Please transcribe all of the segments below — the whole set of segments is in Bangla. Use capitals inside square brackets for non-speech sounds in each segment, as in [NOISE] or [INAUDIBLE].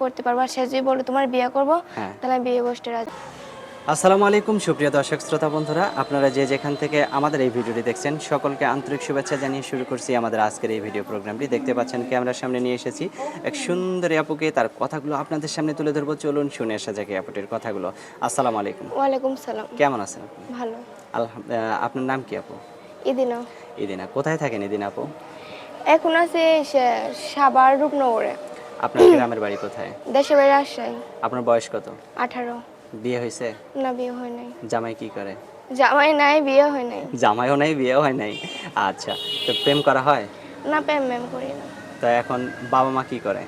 করতে পারব আর সে যদি বলে তোমার বিয়ে করব হ্যাঁ। তাহলে আমি বিয়ে বসতে রাজি। আসসালামু আলাইকুম সুপ্রিয় দর্শক শ্রোতা বন্ধুরা। আপনারা যে যেখান থেকে আমাদের এই ভিডিওটি দেখছেন সকলকে আন্তরিক শুভেচ্ছা জানিয়ে শুরু করছি আমাদের আজকের এই ভিডিও প্রোগ্রামটি। দেখতে পাচ্ছেন ক্যামেরার সামনে নিয়ে এসেছি এক সুন্দরী আপুকে। তার কথাগুলো আপনাদের সামনে তুলে ধরবো। চলুন শুনে আসা যাকে আপুটির কথাগুলো। আসসালামু আলাইকুম। ওয়ালাইকুম সালাম। কেমন আছেন ভালো। আলহাম- আহ, আপনার নাম কি আপু? ইদিনা। ইদিনা। কোথায় থাকেন ইদিনা আপু? এখন আছে সাবার রূপনগরে। আপনার গ্রামের বাড়ি কোথায়? দেশে বাড়ি রাজশাহী। আপনার বয়স কত? আঠারো। বিয়ে হয়েছে? না বিয়ে হয় নাই। জামাই কি করে? জামাই নাই বিয়ে হয় নাই। জামাইও নাই বিয়েও হয় নাই। আচ্ছা তো প্রেম করা হয়? না প্রেম ম্যাম করি না। তো এখন বাবা মা কি করে?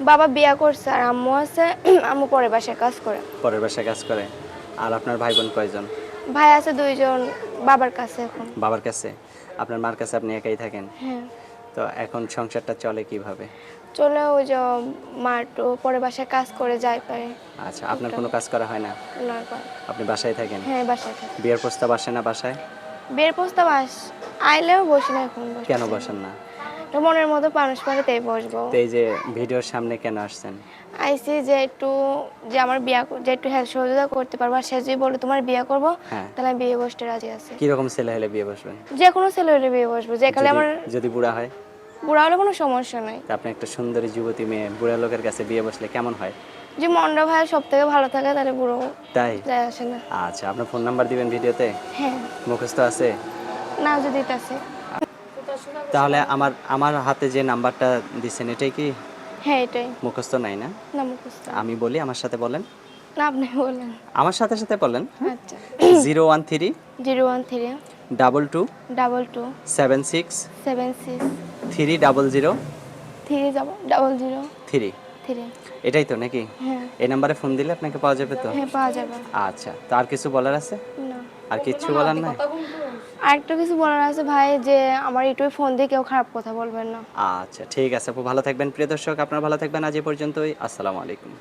বাবা বিয়ে করছে আর আম্মু আছে [CLEARS THROAT] আম্মু পরে বাসায় কাজ করে। পরের বাসায় কাজ করে। আর আপনার ভাই বোন কয়জন? ভাই আছে দুইজন বাবার কাছে এখন। বাবার কাছে? আপনার মার কাছে আপনি একাই থাকেন? হ্যাঁ। তো এখন সংসারটা চলে কীভাবে? চলে ওই যে মা একটু পরে বাসায় কাজ করে যায় পারে। আচ্ছা আপনার কোনো কাজ করা হয় না? না আপনি বাসায় থাকেন? হ্যাঁ বাসায় থাকে। বিয়ের প্রস্তাব আসে না বাসায়? বিয়ের প্রস্তাব আস আইলেও বসি না এখন কেন বসেন না? মনের মতো মানুষ পারে তাই বসবো। এই যে ভিডিওর সামনে কেন আসছেন? আইসি যে একটু যে আমার বিয়ে যে একটু হেল্প সহযোগিতা করতে পারব আর সে যদি বলে তোমার বিয়ে করব হ্যাঁ। তাহলে আমি বিয়ে বসতে রাজি আছি। কীরকম ছেলে হলে বিয়ে বসবেন? যে কোনো ছেলে হলে বিয়ে বসবো যে কালে আমার যদি বুড়া হয়? বুড়া হলে কোনো সমস্যা নাই। আপনি একটা সুন্দরী যুবতী মেয়ে বুড়া লোকের কাছে বিয়ে বসলে কেমন হয়? যে মন্ডা ভাই সব থেকে ভালো থাকে তাহলে বুড়ো তাই? যায় আসে না। আচ্ছা আপনার ফোন নাম্বার দিবেন ভিডিওতে? হ্যাঁ। মুখস্থ আছে? না যদি আছে। তাহলে আমার আমার হাতে যে নাম্বারটা দিচ্ছেন এটাই কি? হ্যাঁ এটাই। মুখস্থ নাই না? না মুখস্থ আমি বলি আমার সাথে বলেন। না আপনি বলেন। আমার সাথে সাথে বলেন। আচ্ছা। Zero one three zero one three double two double two seven six seven six three double zero? Three যাব ডাবল জিরো। থ্রি? থ্রি। এটাই তো নাকি? হ্যাঁ। এই নাম্বারে ফোন দিলে আপনাকে পাওয়া যাবে তো? হ্যাঁ পাওয়া যাবে। আচ্ছা তো আর কিছু বলার আছে? না। আর কিচ্ছু বলার নাই? আরেকটা কিছু বলার আছে ভাই যে আমার ইউটিউবে ফোন দিয়ে কেউ খারাপ কথা বলবেন না। আচ্ছা ঠিক আছে আপু ভালো থাকবেন। প্রিয় দর্শক আপনারা ভালো থাকবেন আজ এ পর্যন্তই। আসসালামু আলাইকুম।